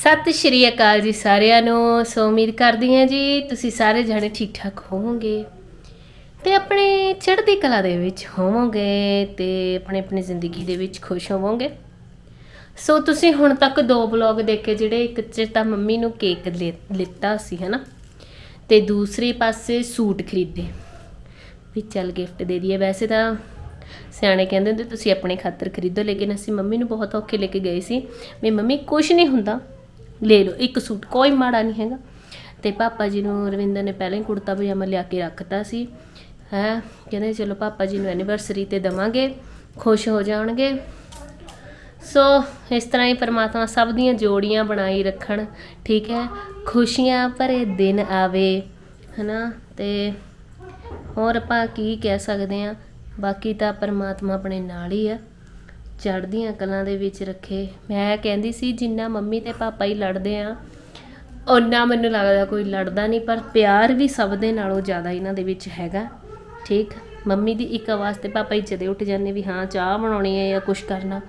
ਸਤਿ ਸ਼੍ਰੀ ਅਕਾਲ ਜੀ ਸਾਰਿਆਂ ਨੂੰ। ਸੋ ਉਮੀਦ ਕਰਦੀ ਹਾਂ ਜੀ ਤੁਸੀਂ ਸਾਰੇ ਜਣੇ ਠੀਕ ਠਾਕ ਹੋਵੋਗੇ ਤੇ ਆਪਣੇ ਚੜ੍ਹਦੀ ਕਲਾ ਦੇ ਵਿੱਚ ਹੋਵੋਗੇ ਤੇ ਆਪਣੇ ਆਪਣੀ ਜ਼ਿੰਦਗੀ ਦੇ ਵਿੱਚ ਖੁਸ਼ ਹੋਵੋਗੇ। ਸੋ ਤੁਸੀਂ ਹੁਣ ਤੱਕ ਦੋ ਬਲੌਗ ਦੇਖੇ ਜਿਹੜੇ ਇੱਕ ਚ ਤਾਂ ਮੰਮੀ ਨੂੰ ਕੇਕ ਲਿ- ਲਿੱਤਾ ਸੀ, ਹਨਾ? ਤੇ ਦੂਸਰੇ ਪਾਸੇ ਸੂਟ ਖਰੀਦੇ। ਵੀ ਚੱਲ ਗਿਫਟ ਦੇ ਦਈਏ। ਵੈਸੇ ਤਾਂ ਸਿਆਣੇ ਕਹਿੰਦੇ ਹੁੰਦੇ, ਤੁਸੀਂ ਆਪਣੇ ਖਾਤਰ ਖਰੀਦੋ, ਲੇਕਿਨ ਅਸੀਂ ਮੰਮੀ ਨੂੰ ਬਹੁਤ ਔਖੇ ਲੈ ਕੇ ਗਏ ਸੀ। ਵੀ ਮੰਮੀ ਕੁਝ ਨਹੀਂ ਹੁੰਦਾ। ਲੈ ਲਓ, ਇੱਕ ਸੂਟ ਕੋਈ ਮਾੜਾ ਨਹੀਂ ਹੈਗਾ। ਤੇ ਪਾਪਾ ਜੀ ਨੂੰ ਰਵਿੰਦਰ ਨੇ ਪਹਿਲਾਂ ਹੀ ਕੁੜਤਾ ਪਜਾਮਾ ਲਿਆ ਕੇ ਰੱਖਤਾ ਸੀ। ਹੈ, ਕਹਿੰਦੇ ਚਲੋ ਪਾਪਾ ਜੀ ਨੂੰ ਐਨੀਵਰਸਰੀ ਤੇ ਦਵਾਂਗੇ, ਖੁਸ਼ ਹੋ ਜਾਣਗੇ। ਸੋ ਇਸ ਤਰ੍ਹਾਂ ਹੀ ਪਰਮਾਤਮਾ ਸਭ ਦੀਆਂ ਜੋੜੀਆਂ ਬਣਾਈ ਰੱਖਣ, ਠੀਕ ਹੈ? ਖੁਸ਼ੀਆਂ ਭਰੇ ਦਿਨ ਆਵੇ, ਹਨਾ? ਤੇ ਹੋਰ ਆਪਾਂ ਕੀ ਕਹਿ ਸਕਦੇ ਆ ਬਾਕੀ ਤਾਂ ਪਰਮਾਤਮਾ ਆਪਣੇ ਨਾਲ ਹੀ ਆ। ਚੜ੍ਹਦੀਆਂ ਕਲਾਂ ਦੇ ਵਿੱਚ ਰੱਖੇ। ਮੈਂ ਕਹਿੰਦੀ ਸੀ, ਜਿੰਨਾ ਮੰਮੀ ਤੇ ਪਾਪਾ ਹੀ ਲੜਦੇ ਆ, ਓਨਾ ਮੈਨੂੰ ਲੱਗਦਾ ਕੋਈ ਲੜਦਾ ਨਹੀਂ, ਪਰ ਪਿਆਰ ਵੀ ਸਭ ਦੇ ਨਾਲੋਂ ਜ਼ਿਆਦਾ ਇਹਨਾਂ ਦੇ ਵਿੱਚ ਹੈਗਾ। ਠੀਕ? ਮੰਮੀ ਦੀ ਇੱਕ ਆਵਾਜ਼ ਤੇ ਪਾਪਾ ਹੀ ਜਦੇ ਉੱਠ ਜਾਂਦੇ ਵੀ, ਹਾਂ, ਚਾਹ ਬਣਾਉਣੀ ਹੈ ਜਾਂ ਕੁਝ ਕਰਨਾ?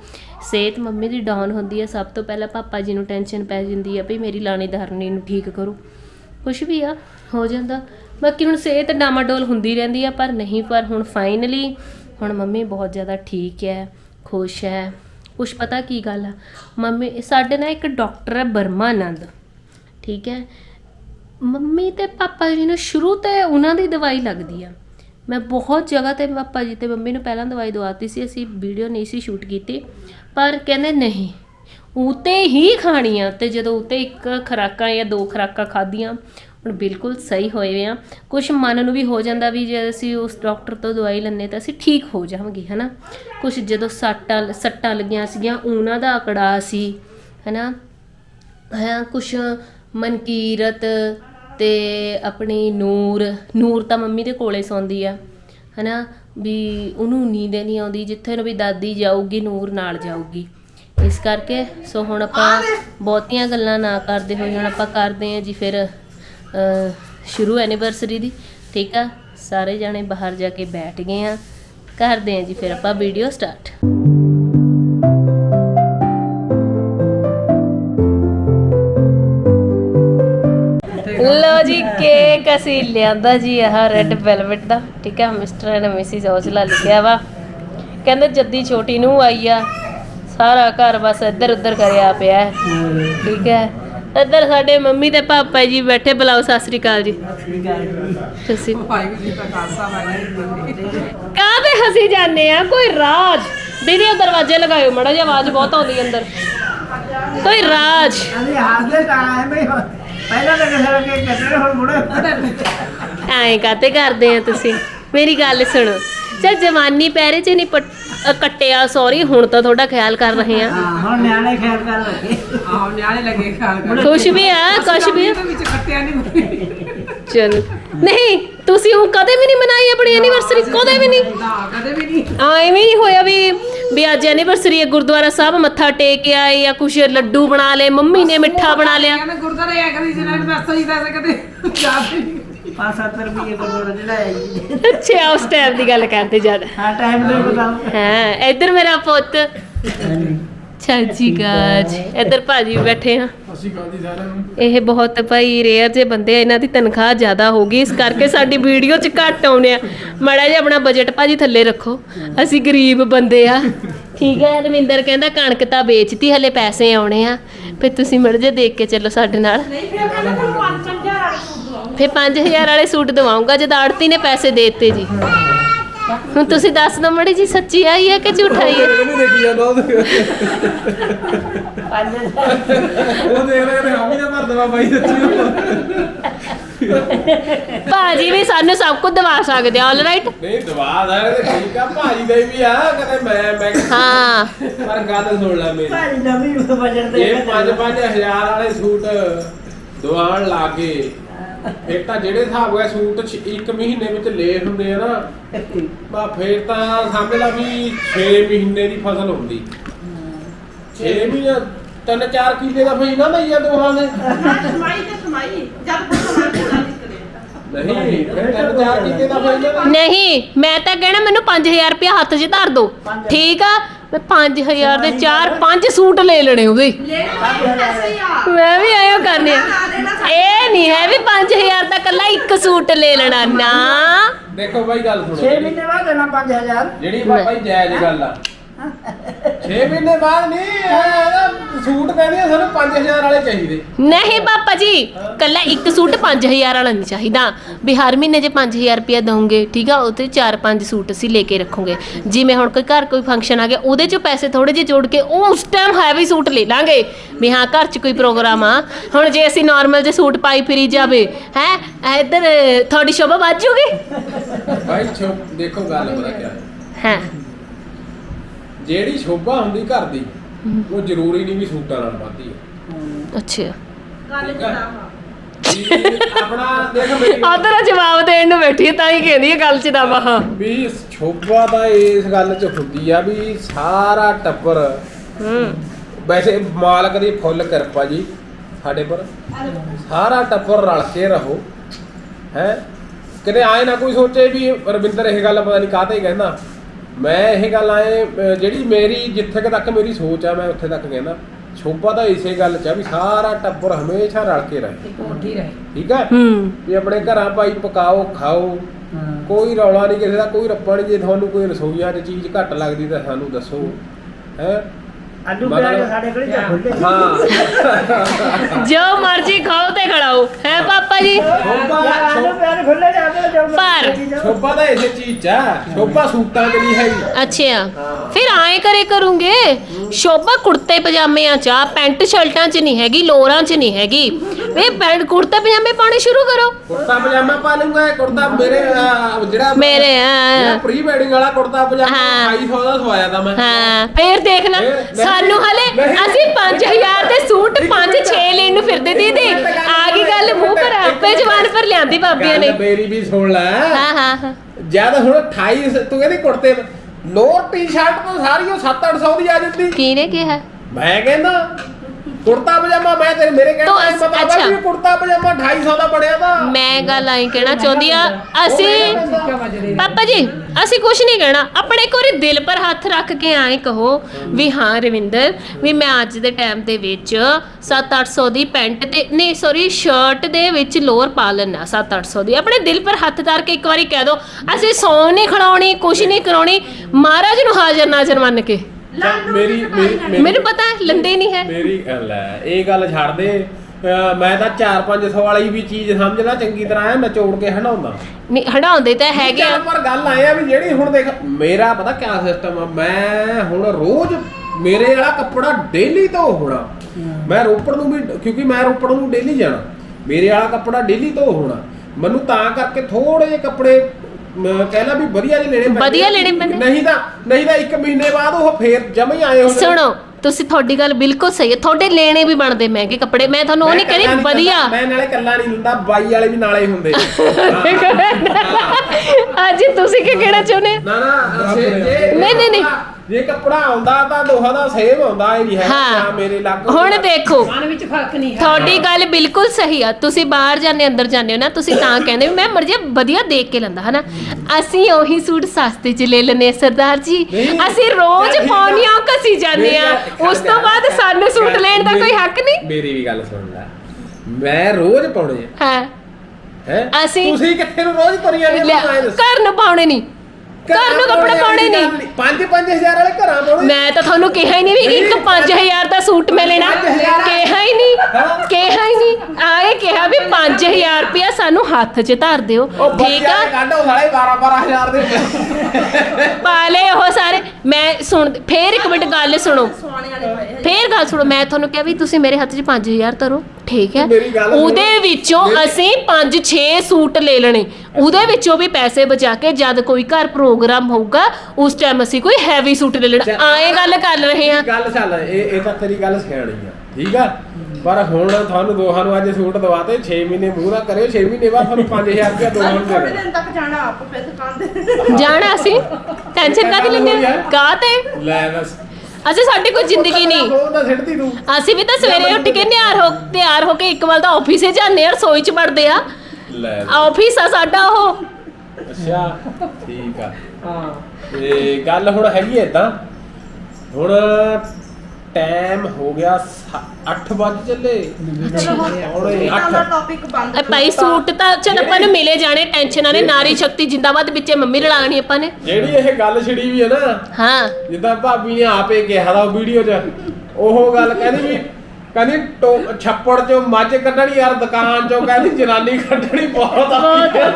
ਸਿਹਤ ਮੰਮੀ ਦੀ ਡਾਊਨ ਹੁੰਦੀ ਹੈ ਸਭ ਤੋਂ ਪਹਿਲਾਂ ਪਾਪਾ ਜੀ ਨੂੰ ਟੈਨਸ਼ਨ ਪੈ ਜਾਂਦੀ ਹੈ ਵੀ ਮੇਰੀ ਲਾਣੇਦਾਰਨੀ ਨੂੰ ਠੀਕ ਕਰੋ। ਕੁਝ ਵੀ ਆ, ਹੋ ਜਾਂਦਾ। ਬਾਕੀ ਹੁਣ ਸਿਹਤ ਡਾਮਾਡੋਲ ਹੁੰਦੀ ਰਹਿੰਦੀ ਆ, ਪਰ ਨਹੀਂ, ਪਰ ਹੁਣ ਫਾਈਨਲੀ ਹੁਣ ਮੰਮੀ ਬਹੁਤ ਜ਼ਿਆਦਾ ਠੀਕ ਹੈ ਖੁਸ਼ ਹੈ। ਕੁਛ ਪਤਾ ਕੀ ਗੱਲ ਆ? ਮੰਮੀ, ਸਾਡੇ ਨਾਲ ਇੱਕ ਡਾਕਟਰ ਹੈ ਬਰਮਾਨੰਦ ਠੀਕ ਹੈ? ਮੰਮੀ ਤੇ ਪਾਪਾ ਜੀ ਨੂੰ ਸ਼ੁਰੂ ਤੇ ਉਹਨਾਂ ਦੀ ਦਵਾਈ ਲੱਗਦੀ ਆ। ਮੈਂ ਬਹੁਤ ਜਗ੍ਹਾ ਤੇ ਪਾਪਾ ਜੀ ਤੇ ਮੰਮੀ ਨੂੰ ਪਹਿਲਾਂ ਦਵਾਈ ਦਵਾਤੀ ਸੀ, ਅਸੀਂ ਵੀਡੀਓ ਨਹੀਂ ਸੀ ਸ਼ੂਟ ਕੀਤੀ। ਪਰ ਕਹਿੰਦੇ ਨਹੀਂ ਉਤੇ ਹੀ ਖਾਣੀ ਆ ਤੇ ਜਦੋਂ ਉਤੇ ਇੱਕ ਖਰਾਕਾਂ ਜਾਂ ਦੋ ਖਰਾਕਾਂ ਖਾਧੀਆਂ ਹੁਣ ਬਿਲਕੁਲ ਸਹੀ ਹੋਏ ਆ। ਕੁਝ ਮਨ ਨੂੰ ਵੀ ਹੋ ਜਾਂਦਾ ਵੀ ਜੇ ਅਸੀਂ ਉਸ ਡਾਕਟਰ ਤੋਂ ਦਵਾਈ ਲੈਣੇ ਤਾਂ ਅਸੀਂ ਠੀਕ ਹੋ ਜਾਵਾਂਗੇ ਹਨਾ? ਕੁਝ ਜਦੋਂ ਸੱਟਾਂ ਸੱਟਾਂ ਲੱਗੀਆਂ ਸੀਗੀਆਂ ਉਹਨਾਂ ਦਾ ਅਕੜਾ ਸੀ ਹਨਾ? ਹੈ ਕੁਛ ਮਨਕੀਰਤ ਤੇ ਆਪਣੀ ਨੂਰ ਨੂਰ ਤਾਂ ਮੰਮੀ ਦੇ ਕੋਲੇ ਸੌਂਦੀ ਆ ਹਨਾ? ਵੀ ਉਹਨੂੰ ਨੀਂਦ ਨਹੀਂ ਆਉਂਦੀ ਜਿੱਥੇ ਨੂੰ ਵੀ ਦਾਦੀ ਜਾਊਗੀ ਨੂਰ ਨਾਲ ਜਾਊਗੀ। ਇਸ ਕਰਕੇ ਸੋ ਹੁਣ ਆਪਾਂ ਬਹੁਤੀਆਂ ਗੱਲਾਂ ਨਾ ਕਰਦੇ ਹੋਏ ਹੁਣ ਆਪਾਂ ਕਰਦੇ ਹਾਂ ਜੀ ਫਿਰ ਸ਼ੁਰੂ ਐਨੀਵਰਸਰੀ ਦੀ, ਠੀਕ ਆ? ਸਾਰੇ ਜਾਣੇ ਬਾਹਰ ਜਾ ਕੇ ਬੈਠ ਗਏ ਆ। ਕਰਦੇ ਹਾਂ ਜੀ ਫਿਰ ਆਪਾਂ ਵੀਡੀਓ ਸਟਾਰਟ ਲੋ ਜੀ ਕੇਕ ਅਸੀਂ ਲਿਆਂਦਾ ਜੀ, ਆਹ ਰੈੱਡ ਵੈਲਵਟ ਦਾ, ਠੀਕ ਆ? ਮਿਸਟਰ ਐਂਡ ਮਿਸਿਸ ਔਜਲਾ ਲਿਖਿਆ ਵਾ। ਕਹਿੰਦੇ ਜੱਦੀ ਛੋਟੀ ਨੂੰ ਆਈ ਆ। ਸਾਰਾ ਘਰ ਬਸ ਇੱਧਰ ਉੱਧਰ ਕਰਿਆ ਪਿਆ ਠੀਕ ਹੈ? ਇੱਧਰ ਸਾਡੇ ਮੰਮੀ ਤੇ ਪਾਪਾ ਜੀ ਬੈਠੇ ਬੁਲਾਓ ਸਤਿ ਸ੍ਰੀ ਅਕਾਲ ਜੀ। ਤੁਸੀਂ? ਕਾਹਦੇ ਹਸੀ ਜਾਂਦੇ ਆ? ਕੋਈ ਰਾਜ। ਦੀਦੀ ਉਹ ਦਰਵਾਜ਼ੇ ਲਗਾਇਓ ਮੜਾ ਜਿਹਾ ਆਵਾਜ਼ ਬਹੁਤ ਆਉਂਦੀ ਅੰਦਰ। ਕੋਈ ਰਾਜ। ਆਏ ਕਾਤੇ ਕਰਦੇ ਆ ਤੁਸੀਂ? ਮੇਰੀ ਗੱਲ ਸੁਣੋ। ਚਲ ਜਵਾਨੀ ਪੈਰੇ 'ਚ ਨਹੀਂ ਪਟ- ਅ, ਕੱਟਿਆ ਸੌਰੀ ਹੁਣ ਤਾਂ ਤੁਹਾਡਾ ਖਿਆਲ ਕਰ ਰਹੇ ਆ ਹਾਂ ਹੁਣ ਨਿਆਣੇ ਖੈਰ ਕਰ ਲੱਗੇ ਆਹ ਨਿਆਣੇ ਲੱਗੇ ਖਿਆਲ ਕਰ ਕੁਛ ਵੀ ਆ ਕੁਛ ਵੀ ਆ। ਵਿੱਚ ਕੱਟਿਆ ਨਹੀਂ ਚਲ। ਨਹੀਂ ਤੁਸੀਂ ਉਹ ਕਦੇ ਵੀ ਨਹੀਂ ਮਨਾਈ ਆਪਣੀ ਐਨੀਵਰਸਰੀ ਕਦੇ ਵੀ ਨਹੀਂ ਨਾ ਕਦੇ ਵੀ ਨਹੀਂ ਐਵੇਂ ਨਹੀਂ ਹੋਇਆ ਵੀ ਵੀ ਅੱਜ ਐਨੀਵਰਸਰੀ ਹੈ ਗੁਰਦੁਆਰਾ ਸਾਹਿਬ ਮੱਥਾ ਟੇਕ ਕੇ ਆਏ ਜਾਂ ਕੁਛ ਲੱਡੂ ਬਣਾ ਲਏ ਮੰਮੀ ਨੇ ਮਿੱਠਾ ਬਣਾ ਲਿਆ। ਕਹਿੰਦੇ ਗੁਰਦਾਰੇ ਆ ਕਦੀ ਜਿਹਨਾਂ ਨੇ ਦੱਸੋ ਦੱਸ ਕਦੇ ਹੀ ਨਹੀਂ 5-7 ਰੁਪਏ ਗੁਰਦਾਰੇ ਜਿਹੜਾ ਹੈ ਜੀ। ਅੱਛਾ ਉਸ ਟਾਈਮ ਦੀ ਗੱਲ ਕਰਦੇ ਜਦ ਹਾਂ ਟਾਈਮ ਦੇ ਬਤਾਓ ਹਾਂ ਇੱਧਰ ਮੇਰਾ ਪੁੱਤ। ਚਾਚੀ ਗਾਜ ਇੱਧਰ ਭਾਜੀ ਬੈਠੇ ਆ। ਅਸੀਂ ਗੱਲ ਦੀ ਸਾਰਿਆਂ ਨੂੰ। ਇਹ ਬਹੁਤ ਭਾਈ ਰੇਅਰ ਜੇ ਬੰਦੇ ਆ ਇਹਨਾਂ ਦੀ ਤਨਖਾਹ ਜ਼ਿਆਦਾ ਹੋਗੀ ਇਸ ਕਰਕੇ ਸਾਡੀ ਵੀਡੀਓ 'ਚ ਘੱਟ ਆਉਣੇ ਆ। ਮੜਾ ਜਿਹਾ ਆਪਣਾ ਬਜਟ ਭਾਜੀ ਥੱਲੇ ਰੱਖੋ। ਅਸੀਂ ਗਰੀਬ ਬੰਦੇ ਆ। ਠੀਕ ਹੈ ਰਵਿੰਦਰ ਕਹਿੰਦਾ ਕਣਕ ਤਾਂ ਵੇਚਤੀ ਹਲੇ ਪੈਸੇ ਆਉਣੇ ਆ। ਫਿਰ ਤੁਸੀਂ ਮੜ ਜੇ ਦੇਖ ਕੇ ਚੱਲੋ ਸਾਡੇ ਨਾਲ। ਫਿਰ 5000 ਵਾਲੇ ਸੂਟ ਦਵਾਉਂਗਾ ਜਦ ਆੜਤੀ ਨੇ ਪੈਸੇ ਦੇ ਦਿੱਤੇ ਜੀ। ਹੁਣ ਤੁਸੀਂ ਦੱਸ ਦਿਓ ਮੜੀ ਜੀ ਸੱਚੀ ਆਈ ਹੈ ਕਿ ਝੂਠ ਆਈ ਹੈ? ਇਹਨੂੰ ਦੇਖੀ ਜਾਂਦਾ ਉਹ ਦੇਖ। ਰਿਹਾ ਕਿ ਹਾਮੀ ਦਾ ਭਰ ਦਵਾ ਬਾਈ ਸੱਚੀ ਭਾਜੀ ਵੀ ਸਾਨੂੰ ਸਭ ਕੁਝ ਦਵਾ ਸਕਦੇ ਆ ਆਲ ਰਾਈਟ ਨਹੀਂ ਦਵਾ ਦਾ ਤੇ ਠੀਕ ਆ ਭਾਜੀ ਦਾ ਵੀ ਆ ਕਦੇ ਮੈਂ ਮੈਂ ਹਾਂ। ਪਰ ਗੱਲ ਸੁਣ ਲੈ ਮੇਰੀ। ਭਾਜੀ ਨਵੀਂ ਬਜਟ ਦੇ ਇਹ 5-5000 ਵਾਲੇ ਸੂਟ ਦਵਾਣ ਲਾ ਕੇ ਫਿਰ ਤਾਂ ਜਿਹੜੇ ਹਿਸਾਬ ਹੋਇਆ ਸੂਟ ਚ ਇੱਕ ਮਹੀਨੇ ਵਿੱਚ ਲੈ ਹੁੰਦੇ ਆ ਨਾ ਬਾ ਫੇਰ ਤਾਂ ਸਮਝ ਲਾ ਵੀ 6 ਮਹੀਨੇ ਦੀ ਫਸਲ ਹੁੰਦੀ। 6 ਮਹੀਨੇ ਤਿੰਨ ਚਾਰ ਕਿੱਲੇ ਦਾ ਫਈ ਨਾ ਲਈਆ ਦੋਹਾਂ ਨੇ। ਸਮਾਈ ਤੇ ਸਮਾਈ ਜਦ ਨਹੀਂ ਫਿਰ ਤਿੰਨ ਚਾਰ ਕਿੱਲੇ ਦਾ ਫਈ ਨਾ ਨਹੀਂ ਮੈਂ ਤਾਂ ਕਹਿਣਾ ਮੈਨੂੰ 5000 ਰੁਪਇਆ ਹੱਥ 'ਚ ਧਰ ਦੋ। ਠੀਕ ਆ? ਮੈਂ 5000 ਦੇ 4 5 ਸੂਟ ਲੈ ਲੈਣੇ ਉਹਦੇ। ਲੈਣਾ ਪੈਸੇ ਹੀ ਆ। ਮੈਂ ਵੀ ਆਇਓ ਕਰਨੇ ਆ। ਇਹ ਨਹੀਂ ਹੈ ਵੀ 5000 ਦਾ ਕੱਲਾ ਇੱਕ ਸੂਟ ਲੈ ਲੈਣਾ ਨਾ। ਦੇਖੋ ਬਾਈ ਗੱਲ ਸੁਣੋ 6 ਮਹੀਨੇ ਬਾਅਦ ਦੇਣਾ 5000 ਜਿਹੜੀ ਬਾਬਾ ਜੀ ਜਾਇਜ਼ ਗੱਲ ਆ। 6 ਮਹੀਨੇ ਬਾਅਦ ਨਹੀਂ ਇਹ ਸੂਟ ਕਹਿੰਦੇ ਆ ਸਾਨੂੰ 5000 ਵਾਲੇ ਚਾਹੀਦੇ। ਨਹੀਂ ਪਾਪਾ ਜੀ ਕੱਲਾ ਇੱਕ ਸੂਟ 5000 ਵਾਲਾ ਨਹੀਂ ਚਾਹੀਦਾ। ਵੀ ਹਰ ਮਹੀਨੇ ਜੇ 5000 ਰੁਪਇਆ ਦਵਾਂਗੇ ਠੀਕ ਆ ਉਹਤੇ 4-5 ਸੂਟ ਅਸੀਂ ਲੈ ਕੇ ਰੱਖੋਗੇ। ਜਿਵੇਂ ਹੁਣ ਕੋਈ ਘਰ ਕੋਈ ਫੰਕਸ਼ਨ ਆ ਗਿਆ ਉਹਦੇ ਚੋਂ ਪੈਸੇ ਥੋੜੇ ਜਿਹੇ ਜੋੜ ਕੇ ਉਹ ਉਸ ਟਾਈਮ ਹੈਵੀ ਸੂਟ ਲੈ ਲਾਂਗੇ। ਵੀ ਹਾਂ ਘਰ 'ਚ ਕੋਈ ਪ੍ਰੋਗਰਾਮ ਆ। ਹੁਣ ਜੇ ਅਸੀਂ ਨਾਰਮਲ ਜੇ ਸੂਟ ਪਾਈ ਫਿਰੀ ਜਾਵੇ ਹੈ ਇੱਧਰ ਤੁਹਾਡੀ ਸ਼ੋਭਾ ਵੱਧ ਜੂਗੀ? ਬਾਈ ਛੋ ਦੇਖੋ ਗੱਲ ਪਤਾ ਕੀ ਹੈ ਹਾਂ। ਜਿਹੜੀ ਸ਼ੋਭਾ ਹੁੰਦੀ ਘਰ ਦੀ ਉਹ ਜ਼ਰੂਰੀ ਨਹੀਂ ਵੀ ਸੂਟਾਂ ਨਾਲ ਵੱਧਦੀ ਹੈ ਅੱਛਾ। ਗੱਲ ਠੀਕ ਆ। ਜਨਾਬ। ਵੀ ਆਪਣਾ ਦੇਖ ਮੇਰੀ ਆਦਰ ਜਵਾਬ ਦੇਣ ਨੂੰ ਬੈਠੀ ਹੈ, ਤਾਂ ਹੀ ਕਹਿੰਦੀ ਹੈ ਗੱਲ 'ਚ ਨਾ ਮਹਾ ਵੀ ਸ਼ੋਭਾ ਤਾਂ ਇਸ ਗੱਲ 'ਚ ਹੁੰਦੀ ਆ ਵੀ ਸਾਰਾ ਟੱਬਰ ਹੂੰ ਵੈਸੇ ਮਾਲਕ ਦੀ ਫੁੱਲ ਕਿਰਪਾ ਜੀ ਸਾਡੇ ਪਰ। ਸਾਰਾ ਟੱਬਰ ਰਲ ਕੇ ਰਹੋ ਹੈ। ਕਿਤੇ ਆਏ ਨਾ ਕੋਈ ਸੋਚੇ ਵੀ ਰਵਿੰਦਰ ਇਹ ਗੱਲ ਪਤਾ ਨਹੀਂ ਕਾਹਤੇ ਕਹਿੰਦਾ। ਮੈਂ ਇਹ ਗੱਲ ਆਏ ਜਿਹੜੀ ਮੇਰੀ ਜਿੱਥੇ ਤੱਕ ਮੇਰੀ ਸੋਚ ਆ ਮੈਂ ਉੱਥੇ ਤੱਕ ਕਹਿੰਦਾ ਸ਼ੋਭਾ ਤਾਂ ਇਸੇ ਗੱਲ 'ਚ ਆ ਵੀ ਸਾਰਾ ਟੱਬਰ ਹਮੇਸ਼ਾ ਰਲ ਕੇ ਰਹੇ। ਕੋਠੀ ਰਹੇ ਠੀਕ ਹੈ? ਹੂੰ। ਵੀ ਆਪਣੇ ਘਰਾਂ ਭਾਈ ਪਕਾਓ ਖਾਓ। ਕੋਈ ਰੌਲਾ ਨਹੀਂ ਕਿਸੇ ਦਾ ਕੋਈ ਰੱਪਾ ਨਹੀਂ ਜੇ ਤੁਹਾਨੂੰ ਕੋਈ ਰਸੋਈਆਂ 'ਚ ਚੀਜ਼ ਘੱਟ ਲੱਗਦੀ ਤਾਂ ਸਾਨੂੰ ਦੱਸੋ। ਹੈ? ਆਲੂ ਮਤਲਬ- ਪਿਆਜ਼ ਸਾਡੇ ਕੋਲ ਤਾਂ ਖੁੱਲੇ ਹਾਂ। ਜੋ ਮਰਜ਼ੀ ਖਾਓ ਤੇ ਖੜਾਓ। ਹੈ ਪਾਪਾ ਜੀ? ਸ਼ੋਭਾ ਆਲੂ ਪਿਆਜ਼ ਖੁੱਲੇ ਜਾਂਦੇ ਜੋ ਪਰ- ਸ਼ੋਭਾ ਤਾਂ ਇਸੇ ਚੀਜ਼ 'ਚ ਸ਼ੋਭਾ ਸੂਟਾਂ ਨਹੀਂ ਹੈਗੀ। ਅੱਛਾ ਫਿਰ ਆਏ ਕਰੇ ਕਰੂੰਗੇ। ਸ਼ੋਭਾ ਕੁੜਤੇ ਪਜਾਮਿਆਂ ਚ ਆ ਪੈਂਟ ਸ਼ਰਟਾਂ ਚ ਨਹੀਂ ਹੈਗੀ ਲੋਰਾਂ ਚ ਨਹੀਂ ਹੈਗੀ। ਵੇ ਪੈਂਟ ਕੁੜਤੇ ਪਜਾਮੇ ਪਾਉਣੇ ਸ਼ੁਰੂ ਕਰੋ। ਕੁੜਤਾ ਪਜਾਮਾ ਪਾ ਲੂੰਗਾ ਇਹ ਕੁੜਤਾ ਮੇਰੇ ਅਹ, ਜਿਹੜਾ ਮੇਰੇ, ਹਾਂ। ਪ੍ਰੀ ਵੈਡਿੰਗ ਵਾਲਾ ਕੁੜਤਾ ਪਜਾਮਾ ਹਾਂ। 250 ਦਾ ਸਵਾਇਆ ਤਾਂ ਮੈਂ। ਹਾਂ। ਫੇਰ ਦੇਖ ਲੈ। ਫਿਰ ਸਾਨੂੰ ਹਲੇ। ਅਸੀਂ 5000 ਦੇ ਸੂਟ 5-6 ਲੈਣ ਨੂੰ ਫਿਰਦੇ ਦੀਦੀ। ਆ ਗਈ ਗੱਲ ਮੂੰਹ ਪਰ ਆਪੇ ਜਵਾਨ ਪਰ ਲਿਆਂਦੀ ਬਾਬੀਆਂ ਨੇ। ਮੇਰੀ ਵੀ ਸੁਣ ਲੈ। ਹਾਂ ਹਾਂ ਹਾਂ। ਜਦ ਹੁਣ 28 ਸ- ਤੂੰ ਕਹਿੰਦੀ ਕੁੜਤੇ ਲੋਅਰ ਟੀ-ਸ਼ਰਟ ਤੋਂ ਸਾਰੀ ਉਹ 7-800 ਦੀ ਆ ਜਾਂਦੀ। ਕਿਹਨੇ ਕਿਹਾ? ਮੈਂ ਕਹਿੰਦਾ ਕੁੜਤਾ ਪਜਾਮਾ ਮੈਂ ਤੇਰੇ ਮੇਰੇ ਤੋ ਕਹਿੰਦਾ ਅਸ- ਪਤਾ ਅੱਛਾ। ਵੀ ਕੁੜਤਾ ਪਜਾਮਾ 250 ਦਾ ਬਣਿਆ ਤਾਂ। ਮੈਂ ਗੱਲ ਆਈ ਕਹਿਣਾ ਚਾਹੁੰਦੀ ਆ ਅਸੀਂ ਪਾਪਾ ਜੀ ਅਸੀਂ ਕੁਝ ਨਹੀਂ ਕਹਿਣਾ। ਆਪਣੇ ਕੋਰੇ ਦਿਲ ਪਰ ਹੱਥ ਰੱਖ ਕੇ ਆਏ ਕਹੋ ਵੀ ਹਾਂ ਰਵਿੰਦਰ ਵੀ ਮੈਂ ਅੱਜ ਦੇ ਟਾਈਮ ਦੇ ਵਿੱਚ 7-800 ਦੀ ਪੈਂਟ ਤੇ ਨਹੀਂ ਸੌਰੀ ਸ਼ਰਟ ਦੇ ਵਿੱਚ ਲੋਅਰ ਪਾ ਲੈਣਾ 7-800 ਦੀ। ਆਪਣੇ ਦਿਲ ਪਰ ਹੱਥ ਧਰ ਕੇ ਇੱਕ ਵਾਰੀ ਕਹਿ ਦੋ ਅਸੀਂ ਸੌ ਨਹੀਂ ਖੜਾਉਣੀ ਕੁਝ ਨਹੀਂ ਕਰਾਉਣੀ। ਮਹਾਰਾਜ ਨੂੰ ਹਾਜ਼ਰ ਨਾਜ਼ਰ ਮੰਨ ਕੇ। ਮੇਰੀ ਮੈਨੂੰ ਪਤਾ ਹੈ ਲੰਡੇ ਨਹੀਂ ਹੈ। ਮੇਰੀ ਗੱਲ ਹੈ ਇਹ ਗੱਲ ਛੱਡ ਦੇ। ਮੈਂ ਤਾਂ 4-500 ਵਾਲੀ ਵੀ ਚੀਜ਼ ਸਮਝ ਲੈ ਚੰਗੀ ਤਰ੍ਹਾਂ ਐ ਨਚੋੜ ਕੇ ਹਟਾਉਂਦਾ। ਨਹੀਂ ਹਟਾਉਂਦੇ ਤਾਂ ਹੈਗੇ ਆ। ਪਰ ਗੱਲ ਆਏ ਆ ਵੀ ਜਿਹੜੀ ਹੁਣ ਦੇਖ ਮੇਰਾ ਪਤਾ ਕਿਆ ਸਿਸਟਮ ਆ ਮੈਂ ਹੁਣ ਰੋਜ਼ ਮੇਰੇ ਵਾਲਾ ਕੱਪੜਾ ਡੇਲੀ ਤੋਂ ਹੋਣਾ। ਮੈਂ ਰੋਪੜ ਨੂੰ ਵੀ ਕਿਉਂਕਿ ਮੈਂ ਰੋਪੜ ਨੂੰ ਡੇਲੀ ਜਾਣਾ। ਮੇਰੇ ਵਾਲਾ ਕੱਪੜਾ ਡੇਲੀ ਤੋਂ ਹੋਣਾ। ਮੈਨੂੰ ਤਾਂ ਕਰਕੇ ਥੋੜੇ ਜਿਹੇ ਕੱਪੜੇ ਮੈਂ ਕਹਿ ਲਾ ਵੀ ਵਧੀਆ ਜਿਹੇ ਲੈਣੇ ਵਧੀਆ। ਲੈਣੇ ਪੈਂਦੇ। ਨਹੀਂ ਤਾਂ ਨਹੀਂ ਤਾਂ ਇੱਕ ਮਹੀਨੇ ਬਾਅਦ ਉਹ ਫੇਰ ਜਮੇ ਹੀ ਆਏ ਹੁੰਦੇ ਸੁਣੋ ਤੁਸੀਂ ਤੁਹਾਡੀ ਗੱਲ ਬਿਲਕੁਲ ਸਹੀ ਹੈ ਤੁਹਾਡੇ ਲੈਣੇ ਵੀ ਬਣਦੇ ਮਹਿੰਗੇ ਕੱਪੜੇ ਮੈਂ ਤੁਹਾਨੂੰ ਉਹ ਨਹੀਂ ਮੈਂ ਕਹਿੰਦੀ ਇਕੱਲਾ ਨੀ ਵਧੀਆ ਮੈਂ ਨਾਲੇ ਕੱਲਾ ਨਹੀਂ ਹੁੰਦਾ ਬਾਈ ਵਾਲੇ ਵੀ ਨਾਲੇ ਹੁੰਦੇ ਅੱਜ ਤੁਸੀਂ ਕੀ ਕਹਿਣਾ ਚਾਹੁੰਦੇ ਹੋ? ਨਾ ਨਾ ਜੇ ਜੇ- ਨਹੀਂ, ਨਹੀਂ, ਨਹੀਂ। ਜੇ ਕੱਪੜਾ ਆਉਂਦਾ ਤਾਂ ਦੋਹਾਂ ਦਾ ਸੇਮ ਆਉਂਦਾ ਇਹ ਨਹੀਂ ਹੈ ਹਾਂ। ਮੇਰੇ ਲੱਗ ਹੁਣ ਦੇਖੋ। ਮਨ ਵਿੱਚ ਫ਼ਰਕ ਨਹੀਂ ਹੈ। ਤੁਹਾਡੀ ਗੱਲ ਬਿਲਕੁਲ ਸਹੀ ਆ। ਤੁਸੀਂ ਬਾਹਰ ਜਾਂਦੇ ਅੰਦਰ ਜਾਂਦੇ ਹੋ ਨਾ ਤੁਸੀਂ ਤਾਂ ਕਹਿੰਦੇ ਹੋ ਮੈਂ ਮਰਜ਼ੀ ਵਧੀਆ ਦੇਖ ਕੇ ਲੰਦਾ ਹਨਾ? ਅਸੀਂ ਉਹੀ ਸੂਟ ਸਸਤੇ ਚ ਲੈ ਲੈਨੇ ਸਰਦਾਰ ਜੀ। ਨਹੀਂ। ਅਸੀਂ ਰੋਜ਼। ਪਾਉਣੀਆਂ ਕਸੀ ਜਾਂਦੇ ਆ। ਮੇਰੀ ਉਸ ਤੋਂ ਬਾਅਦ ਸਾਨੂੰ ਸੂਟ ਗੱਲ- ਲੈਣ ਦਾ ਕੋਈ ਹੱਕ ਨਹੀਂ। ਮੇਰੀ ਵੀ ਗੱਲ ਸੁਣ ਲੈ। ਮੈਂ ਰੋਜ਼ ਪਾਉਣੇ ਹਾਂ। ਹੈ? ਅਸੀਂ- ਤੁਸੀਂ ਕਿੱਥੇ ਨੂੰ ਰੋਜ਼ ਤੁਰੀਆਂ ਨੇ? ਲੈ, ਘਰ ਨੂੰ ਪਾਉਣੇ ਨਹੀਂ। ਘਰ ਨੂੰ ਕੱਪੜੇ ਪਾਉਣੇ ਨਹੀਂ। 5-5000 ਵਾਲੇ ਘਰਾਂ ਪਾਉਣੇ ਮੈਂ ਤਾਂ ਤੁਹਾਨੂੰ ਕਿਹਾ ਹੀ ਨਹੀਂ ਵੀ ਇੱਕ 5000 ਦਾ ਸੂਟ ਮੈਂ ਲੈਣਾ। 5000 ਕਿਹਾ ਹੀ ਨਹੀਂ। ਕਿਹਾ ਹੀ ਨਹੀਂ। ਆਏ ਕਿਹਾ ਵੀ 5000 ਰੁਪਇਆ ਸਾਨੂੰ ਹੱਥ 'ਚ ਧਰ ਦਿਓ। ਠੀਕ ਆ? ਕੱਢੋ ਸਾਲੇ 12-12000 ਦੇ। ਪਾ ਲਏ ਉਹ ਸਾਰੇ। ਮੈਂ ਸੁਣ ਫੇਰ ਇੱਕ ਮਿੰਟ ਗੱਲ ਸੁਣੋ। ਫੇਰ ਗੱਲ ਸੁਣੋ। ਮੈਂ ਤੁਹਾਨੂੰ ਕਿਹਾ ਵੀ ਤੁਸੀਂ ਮੇਰੇ ਹੱਥ 'ਚ 5000 ਧਰੋ। ਠੀਕ ਹੈ। ਉਹਦੇ ਵਿੱਚੋਂ ਅਸੀਂ 5-6 ਸੂਟ ਲੈ ਲੈਣੇ। ਉਹਦੇ ਵਿੱਚੋਂ ਵੀ ਪੈਸੇ ਬਚਾ ਕੇ ਜਦ ਕੋਈ ਘਰ ਪ੍ਰੋਗਰਾਮ ਹੋਊਗਾ ਉਸ ਟਾਈਮ ਅਸੀਂ ਕੋਈ ਹੈਵੀ ਸੂਟ ਲੈ ਲੈਣਾ। ਆਏ ਗੱਲ ਕਰ ਰਹੇ ਹਾਂ। ਗੱਲ ਚੱਲ ਇਹ ਇਹ ਤਾਂ ਤੇਰੀ ਗੱਲ ਸਿਆਣੀ ਆ ਠੀਕ ਆ? ਪਰ ਹੁਣ ਤੁਹਾਨੂੰ ਦੋਹਾਂ ਨੂੰ ਅੱਜ ਸੂਟ ਦਵਾਤੇ 6 ਮਹੀਨੇ ਮੂੰਹ ਨਾ ਕਰਿਓ 6 ਮਹੀਨੇ ਬਾਅਦ ਤੁਹਾਨੂੰ 5000 ਰੁਪਏ ਦੋਹਾਂ ਨੂੰ ਥੋੜੇ ਦੇਣਾ। ਦਿਨ ਤੱਕ ਜਾਣਾ ਆਪ ਫਿਰ ਦੁਕਾਨ ਤੇ। ਜਾਣਾ ਅਸੀਂ? ਟੈਨਸ਼ਨ ਕਾਹਦੀ ਲੈਂਦੇ ਕਾਹ ਤੇ? ਲੈ ਬਸ। ਅਸੀਂ ਸਾਡੀ ਕੋਈ ਜ਼ਿੰਦਗੀ ਨਹੀਂ। ਫੋਨ ਤਾਂ ਸਿੱਟਦੀ ਤੂੰ। ਅਸੀਂ ਵੀ ਤਾਂ ਸਵੇਰੇ ਉੱਠ ਕੇ ਨਿਆਰ ਹੋ ਤਿਆਰ ਹੋ ਕੇ ਇੱਕ ਵਾਰ ਤਾਂ ਆਫਿਸੇ ਜਾਂਦੇ ਆ ਰਸੋਈ 'ਚ ਵੜਦੇ ਆ ਲੈ ਆਫਿਸ ਆ ਸਾਡਾ ਉਹ। ਅੱਛਾ ਠੀਕ ਆ। ਹਾਂ। ਤੇ ਗੱਲ ਹੁਣ ਹੈਗੀ ਐ ਇਦਾਂ ਹੁਣ ਟਾਈਮ ਹੋ ਗਿਆ 8 ਵਜ ਚੱਲੇ। ਇਹਨਾਂ ਦਾ 8 ਟੌਪਿਕ ਬੰਦ ਇਹ ਭਾਈ ਸੂਟ ਤਾਂ ਚਲ ਆਪਾਂ ਨੂੰ ਮਿਲੇ ਜਾਣੇ ਟੈਨਸ਼ਨਾਂ ਨੇ ਨਾਰੀ ਸ਼ਕਤੀ ਜਿੰਦਾਬਾਦ ਵਿੱਚੇ ਮੰਮੀ ਲੈਣੀ ਆਪਾਂ ਨੇ। ਜਿਹੜੀ ਇਹ ਗੱਲ ਛਿੜੀ ਵੀ ਹੈ ਨਾ ਹਾਂ। ਜਿੱਦਾਂ ਭਾਬੀ ਨੇ ਆਪੇ ਕਿਹਾ ਦਾ ਵੀਡੀਓ 'ਚ ਉਹ ਗੱਲ ਕਹਿੰਦੀ ਵੀ ਕਹਿੰਦੀ ਟੋ- ਛੱਪੜ 'ਚੋਂ ਮੱਝ ਕੱਢਣੀ ਯਾਰ ਦੁਕਾਨ 'ਚੋਂ ਕਹਿੰਦੀ ਜਨਾਨੀ ਕੱਢਣੀ ਬਹੁਤ ਔਖੀ ਹੈ